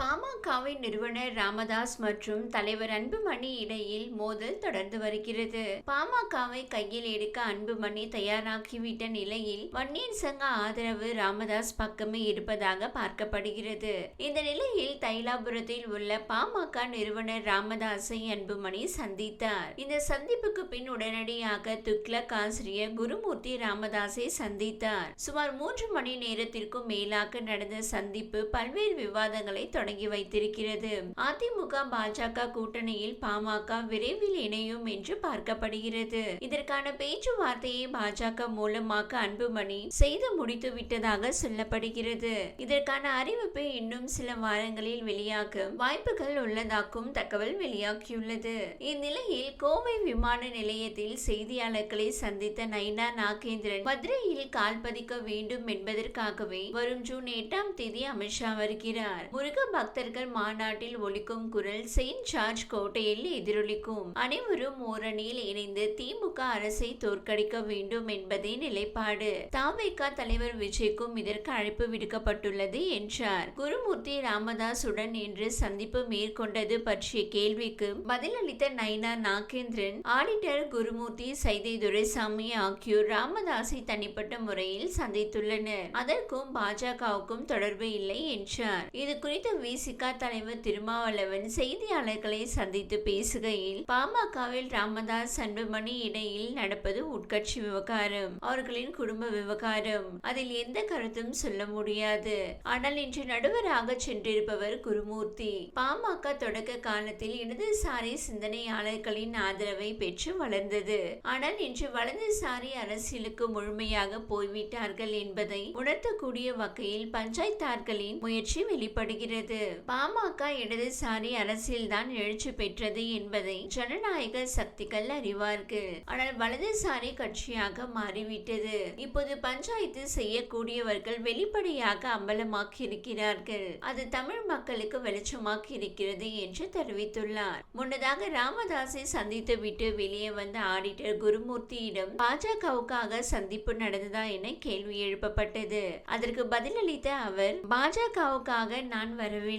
பாமகவின் நிறுவனர் ராமதாஸ் மற்றும் தலைவர் அன்புமணி இடையில் மோதல் தொடர்ந்து வருகிறது. பாமகவை கையில் எடுக்க அன்புமணி தயாராகிவிட்ட நிலையில் வன்னியர் சங்க ஆதரவு ராமதாஸ் பக்கமே இருப்பதாக பார்க்கப்படுகிறது. இந்த நிலையில் தைலாபுரத்தில் உள்ள பாமக நிறுவனர் ராமதாஸை அன்புமணி சந்தித்தார். இந்த சந்திப்புக்கு பின் உடனடியாக துக்ளக் ஆசிரியர் குருமூர்த்தி ராமதாஸை சந்தித்தார். சுமார் மூன்று மணி நேரத்திற்கும் மேலாக நடந்த சந்திப்பு பல்வேறு விவாதங்களை தொடங்கி வைத்திருக்கிறது. அதிமுக பாஜக கூட்டணியில் பாமக விரைவில் இணையும் என்று பார்க்கப்படுகிறது. இதற்கான பேச்சுவார்த்தையை பாஜக மூலமாக அன்புமணி செய்து முடித்து விட்டதாக சொல்லப்படுகிறது. இதற்கான அறிவிப்பு இன்னும் சில வாரங்களில் வெளியாக வாய்ப்புகள் உள்ளதாக்கும் தகவல் வெளியாகியுள்ளது. இந்நிலையில் கோவை விமான நிலையத்தில் செய்தியாளர்களை சந்தித்த நைனா நாகேந்திரன் மதுரையில் கால் பதிக்க வேண்டும் என்பதற்காகவே வரும் ஜூன் எட்டாம் தேதி அமித்ஷா வருகிறார். முருக பக்தர்கள் மாநாட்டில் ஒலிக்கும் குரல் செயின்ட் ஜார்ஜ் கோட்டையில் எதிரொலிக்கும். அனைவரும் ஓரணியில் இணைந்து திமுக அரசை தோற்கடிக்க வேண்டும் என்பதே நிலைப்பாடு. தாவேகா தலைவர் விஜய்க்கும் இதற்கு அழைப்பு விடுக்கப்பட்டுள்ளது என்றார். குருமூர்த்தி ராமதாசுடன் இன்று சந்திப்பு மேற்கொண்டது பற்றிய கேள்விக்கு பதிலளித்த நைனா நாகேந்திரன் ஆடிட்டர் குருமூர்த்தி சைதை துரைசாமி ஆகியோர் ராமதாஸை தனிப்பட்ட முறையில் சந்தித்துள்ளனர். அதற்கும் பாஜகவுக்கும் தொடர்பு இல்லை என்றார். இது குறித்து சிக்கா தலைவர் திருமாவளவன் செய்தியாளர்களை சந்தித்து பேசுகையில் பாமகவில் ராமதாஸ் அன்புமணி இடையில் நடப்பது உட்கட்சி விவகாரம். அவர்களின் குடும்ப விவகாரம். அதில் எந்த கருத்தும் சொல்ல முடியாது. ஆனால் இன்று நடுவராக சென்றிருப்பவர் குருமூர்த்தி. பாமக தொடக்க காலத்தில் இடதுசாரி சிந்தனையாளர்களின் ஆதரவை பெற்று வளர்ந்தது. ஆனால் இன்று வலதுசாரி அரசியலுக்கு முழுமையாக போய்விட்டார்கள் என்பதை உணர்த்தக்கூடிய வகையில் பஞ்சாயத்தார்களின் முயற்சி வெளிப்படுகிறது. பாமக இடதுசாரி அரசியல்தான் எழுச்சி பெற்றது என்பதை ஜனநாயக சக்திகள் அறிவார்கள். ஆனால் வலதுசாரி கட்சியாக மாறிவிட்டது. இப்போது பஞ்சாயத்து செய்யக்கூடியவர்கள் வெளிப்படையாக அம்பலமாக்கி இருக்கிறார்கள் அது தமிழ் மக்களுக்கு வெளிச்சமாக்கி இருக்கிறது என்று தெரிவித்துள்ளார். முன்னதாக ராமதாஸை சந்தித்துவிட்டு வெளியே வந்த ஆடிட்டர் குருமூர்த்தியிடம் பாஜகவுக்காக சந்திப்பு நடந்ததா என கேள்வி எழுப்பப்பட்டது. அதற்கு பதிலளித்த அவர் பாஜகவுக்காக நான் வரவில்லை.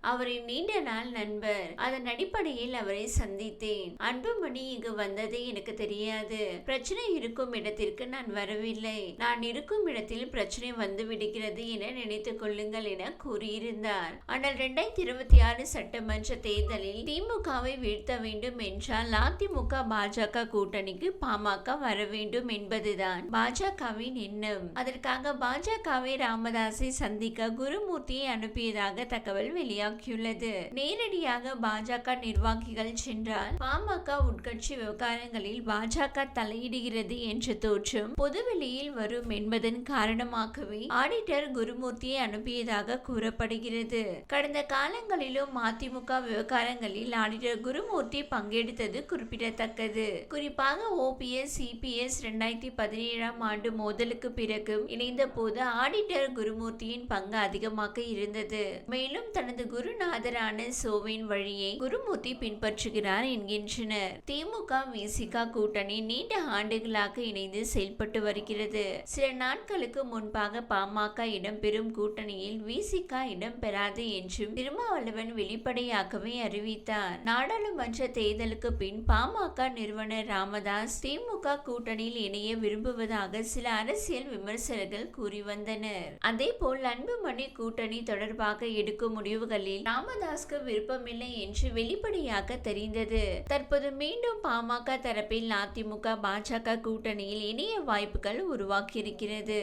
அவரின் நீண்ட நாள் நண்பர். அதன் அடிப்படையில் அவரை சந்தித்தேன். அன்புமணி இங்கு வந்தது எனக்கு தெரியாது. பிரச்சனை இருக்கும் இடத்திற்கு நான் வரவில்லை. நான் இருக்கும் இடத்தில் பிரச்சனை வந்து விடுகிறது என நினைத்துக் கொள்ளுங்கள் என கூறியிருந்தார். ஆனால் இரண்டாயிரத்தி இருபத்தி ஆறு சட்டமன்ற தேர்தலில் திமுகவை வீழ்த்த வேண்டும் என்றால் அதிமுக பாஜக கூட்டணிக்கு பாமக வர வேண்டும் என்பதுதான் பாஜகவின் எண்ணம். அதற்காக பாஜகவை ராமதாஸை சந்திக்க குருமூர்த்தியை அனுப்பியதாக தகவல் தகவல் வெளியாகியுள்ளது. நேரடியாக பாஜக நிர்வாகிகள் சென்றால் பாமக உட்கட்சி விவகாரங்களில் பாஜக தலையிடுகிறது என்ற தோற்றம் பொதுவெளியில் வரும் என்பதன் காரணமாகவே ஆடிட்டர் குருமூர்த்தியை அனுப்பியதாக கூறப்படுகிறது. கடந்த காலங்களிலும் மதிமுக விவகாரங்களில் ஆடிட்டர் குருமூர்த்தி பங்கெடுத்தது குறிப்பிடத்தக்கது. குறிப்பாக ஓபிஎஸ் சிபிஎஸ் இரண்டாயிரத்தி பதினேழாம் ஆண்டு மோதலுக்கு பிறகும் இணைந்த போது ஆடிட்டர் குருமூர்த்தியின் பங்கு அதிகமாக இருந்தது. மேலும் மேலும் தனது குருநாதரான சோவின் வழியை குருமூர்த்தி பின்பற்றுகிறார் என்கின்றனர். திமுக விசிகா கூட்டணி நீண்ட ஆண்டுகளாக இணைந்து செயல்பட்டு வருகிறது. சில நாட்களுக்கு முன்பாக பாமக இடம்பெறும் கூட்டணியில் விசிகா இடம்பெறாது என்றும் திருமாவளவன் வெளிப்படையாகவே அறிவித்தார். நாடாளுமன்ற தேர்தலுக்கு பின் பாமக நிறுவனர் ராமதாஸ் திமுக கூட்டணியில் இணைய விரும்புவதாக சில அரசியல் விமர்சகர்கள் கூறி வந்தனர். அதே போல் அன்புமணி கூட்டணி தொடர்பாக எடுக்கும் முடிவுகளில் ராமதாஸ்க்கு விருப்பமில்லை என்று வெளிப்படையாக தெரிந்தது. தற்போது மீண்டும் பாமக தரப்பில் அதிமுக பாஜக கூட்டணியில் இணைய வாய்ப்புகள் உருவாக்கியிருக்கிறது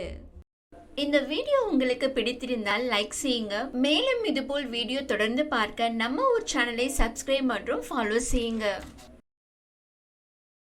இந்த வீடியோ உங்களுக்கு பிடித்திருந்தால் லைக் செய்யுங்க. மேலும் இதுபோல் வீடியோ தொடர்ந்து பார்க்க நம்ம ஒரு சேனலை சப்ஸ்கிரைப் மற்றும் ஃபாலோ செய்யுங்க.